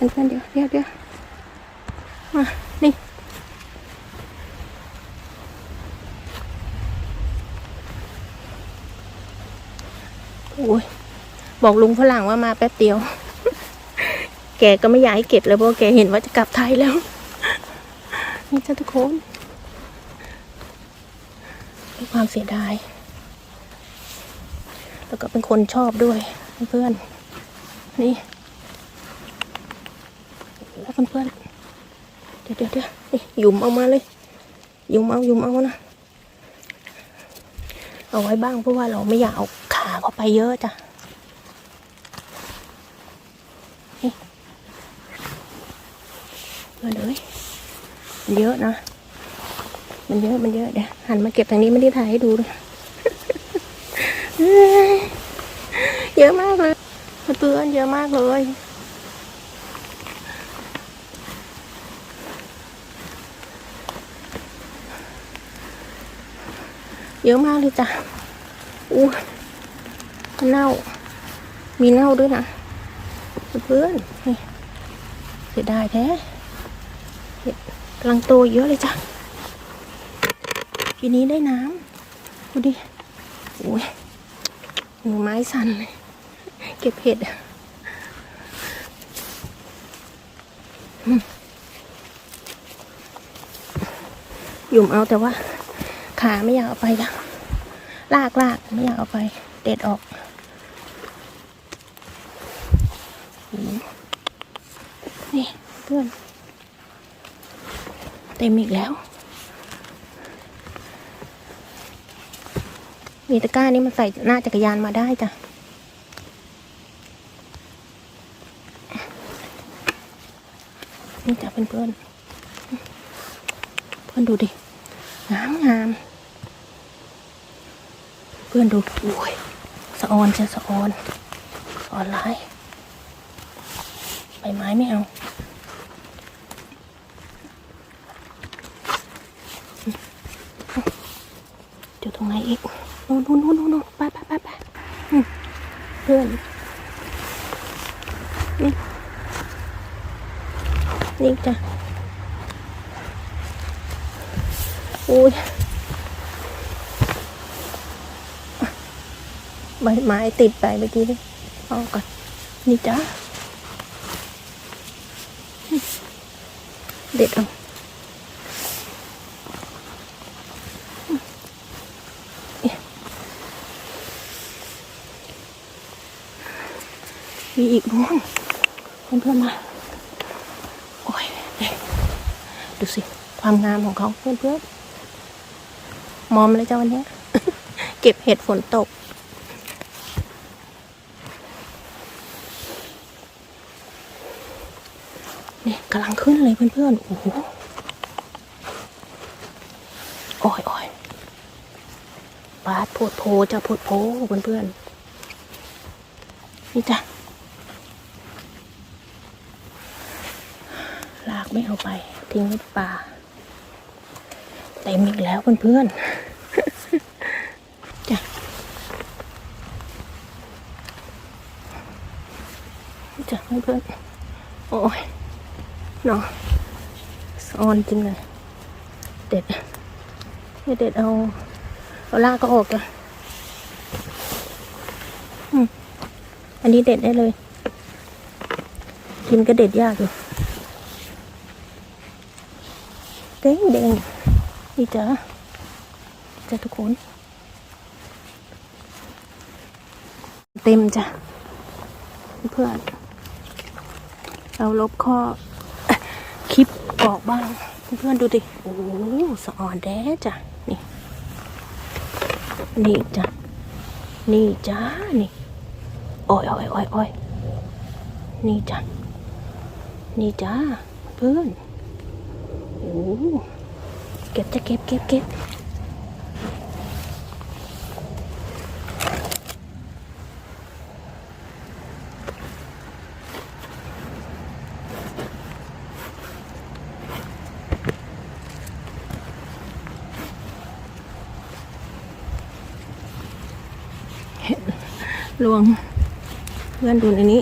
เพื่อนๆเดี๋ยวเดี๋ยวเดี๋ยวมานี่โอ้ยบอกลุงฝรั่งว่ามาแป๊บเดียว แกก็ไม่อยากให้เก็บเลยเพราะแกเห็นว่าจะกลับไทยแล้ว นี่จ้าทุกคนด้ความเสียดาย แล้วก็เป็นคนชอบด้วยเพื่อนๆ นี่แล้วเพื่อนๆเดี๋ยวเดี๋ยวเดี๋ยวหยุมเอามาเลยหยุมเอาหยุมเอานะ เอาไว้บ้างเพราะว่าเราไม่อยากเอาขาเข้าไปเยอะจ้ะนี่เพื่อนเอ้ยมันเยอะนะ มันเยอะ มันเยอะ เดี๋ยวหันมาเก็บทางนี้ไม่ได้ถ่ายให้ดูเลยเยอะมากเลย เพื่อนเยอะมากเลย อะมากเลยจ้ะอู้มันเน่า มีเน่าด้วยนะเพื่อนเสียดายแท้เห็ดกำลังโตเยอะเลยจ้ะทีนี้ได้น้ำดูดิโอ้ยมือไม้สั่นเลยเก็บเห็ดยุ่มเอาแต่ว่าขาไม่อยากเอาไปจ้ะ ลากลากไม่อยากเอาไป เด็ดออกนี่เพื่อน เต็มอีกแล้ว มีตะกร้านี้มันใส่หน้าจักรยานมาได้จ้ะนี่จ้ะเพื่อนเพื่อนเพื่อนดูดิ งามงาม เพื่อนดูโอ้ยสะออนจะสะออนสะออนร้ายใบไม้ไม่เอาอยู่ตรงไหนอีกนู่นนู่นนู่นนู่นนู่นไปไปไปไปเพื่อน นี่จ้ะ อุ้ยใบ ไม้ติดไปเมื่อกี้นี่เอาก่อน นี่จ้าเด็ดเอามีอีกน้องเพื่อนๆมา โอ้ยเด็กดูสิ ความงามของเขาเพื่อนๆมอมเลยจ้าวันนี้ เก็บเห็ดฝนตก กำลังขึ้นเลยเพื่อนๆ โอ้โหโอ้ยโอ้ยปาดโพดโพจะโพดโพเพื่อนๆ นี่จ้ะ ลากไม่เอาไป ทิ้งไว้ป่าเต็มอีกแล้วเพื่อนๆ จ้ะจ้ะเพื่อนๆ โอ้ย เนาะสอนจริงเลยเด็ดให้เด็ดเอา เอาลากก็ออกจ้ะอันนี้เด็ดได้เลย กินก็เด็ดยากอยู่แดงแดงนี่จ้ะจ้ะทุกคน เต็มจ้ะเพื่อนเราลบข้อ กออกบ้าง เพื่อนๆดูดิ โอ้สะอ่อนแด้จ้ะ นี่ นี่จ้ะ นี่จ้านี่โอ้ยโอ้ยโอ้ยโอ้ยนี่จ้ะ นี่จ้าเพื่อน โอ้เก็บจะเก็บเก็บเก็บ ห็นลวงเพื่อนดูในนี้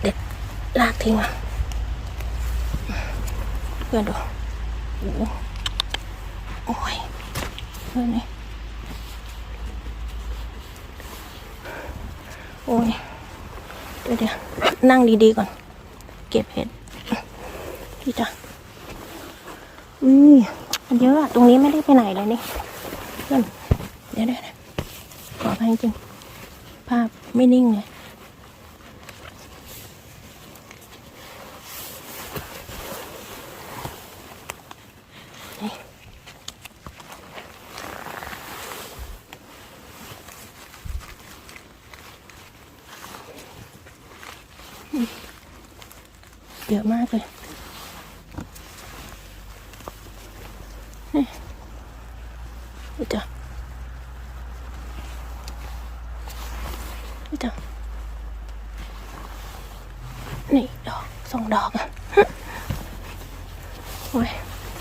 เด็ดลากทิ้งอะเพื่อนดูโอ้โอ้ยเพื่อนนี่โอ้ยเดี๋ยวเดี๋ยวนั่งดีๆก่อน เก็บเห็ดพี่จ้ะอุ้ยมันเยอะอะตรงนี้ไม่ได้ไปไหนเลยนี่เพื่อน ดี๋ยวเดี๋ยวขออภัยจริง ภาพไม่นิ่งเลยเยอะมากเลยนี่นี่จ้ะ นี่จ้ะนี่ดอกสองดอกอะโอ้ย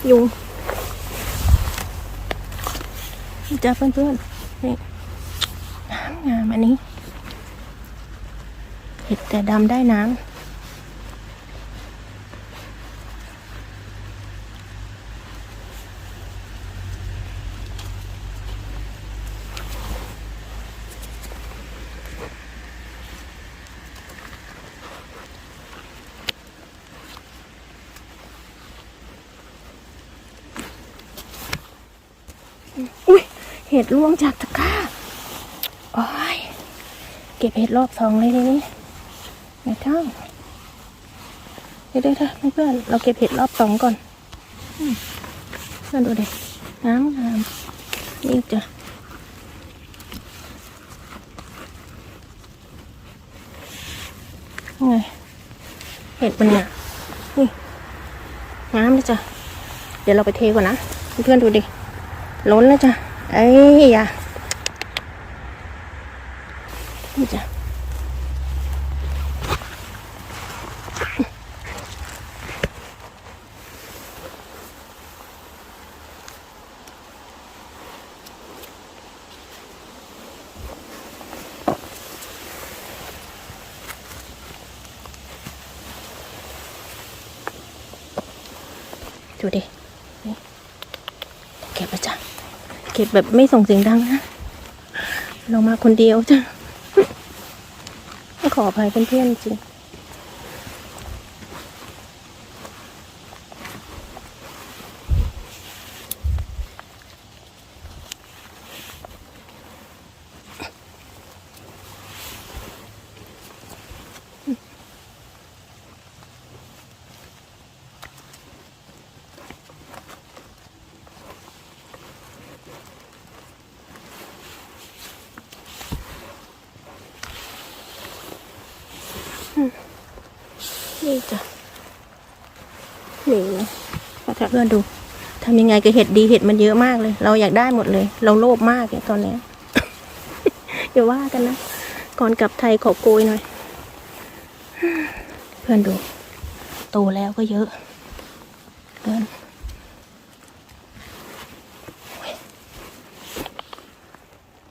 ยุงจ้ะเพื่อนๆนี่น้ำงามอันนี้ เห็ดแต่ดำได้น้ำ เห็ดล่วงจากตะกร้าโอ้ยเก็บเห็ดรอบสองเลยทีนี้ไม่ท่าเดี๋ยวเดี๋ยวเดี๋ยวเพื่อนเราเก็บเห็ดรอบสองก่อนเพื่อนดูเด็น้ำงามนี่จ้ะไงเห็ดมันเนี่ยนี่น้ำนะจ๊ะเดี๋ยวเราไปเทก่อนนะเพื่อนดูดิล้นแล้วจ้ะ เอ้ยอย่านี่จ้ะ ดูดินี่เก็บมาจ้ะ เก็บแบบไม่ส่งเสียงดังนะ เรามาคนเดียวจ้ะ ขออภัยเพื่อนๆจริง นี่จ้ะนี่นะขอเพื่อนดูทำยังไงกับเห็ดดีเห็ดมันเยอะมากเลย เราอยากได้หมดเลย เราโลภมากเนี่ยตอนเนี้ยอย่าว่ากันนะก่อนกลับไทยขอโกยหน่อย เพื่อนดู โตแล้วก็เยอะเพื่อนโอ้ย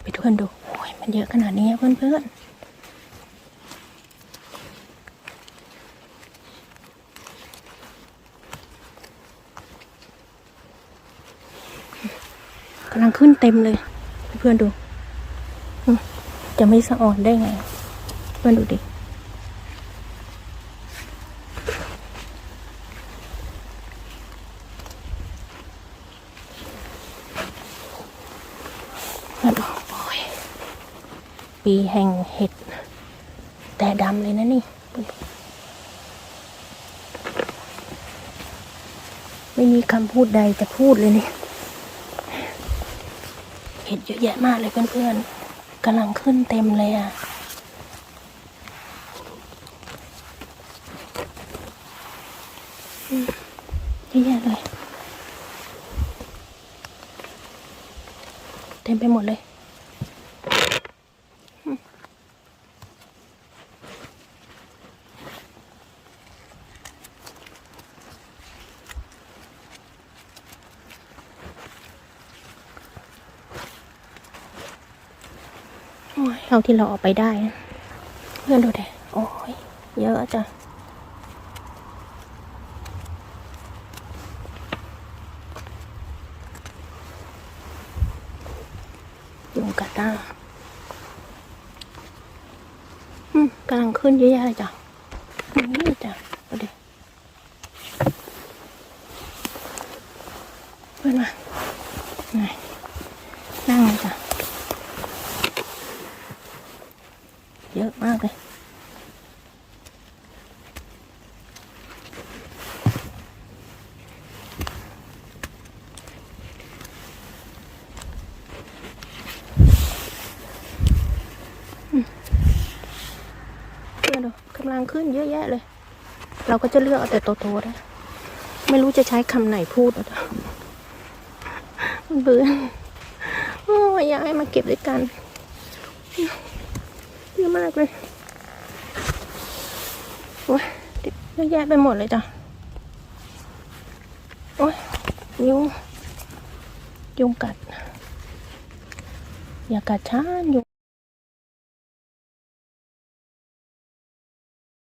ไปดูเพื่อนดูโอ้ยมันเยอะขนาดนี้อะเพื่อนเพื่อน กำลังขึ้นเต็มเลย เพื่อนดู จะไม่สะอ่อนได้ไง เพื่อนดูดิเพื่อนโอ้ยปีแห่งเห็ด แต่ดำเลยนะนี่ ไม่มีคำพูดใดจะพูดเลยนี่เห็ดเยอะแยะมากเลยเพื่อนๆกำลังขึ้นเต็มเลยอะเยอะแยะเลย เต็มไปหมดเลย เท่าที่เราออกไปได้นะเพื่อนดูเดโอ้ยเยอะจ้ะยุงกัดหน้ากำลังขึ้นเยอะๆเลยจ้ะ ดูกำลังขึ้นเยอะแยะเลย เราก็จะเลือกเอาแต่โตๆนะไม่รู้จะใช้คำไหนพูดมันเบื่อโอ้ยอยากให้มาเก็บด้วยกันเยอะมากเลยโอ้ยเยอะแยะไปหมดเลยจ้ะโอ้ยยุงยุงกัด อย่ากัดฉันยุง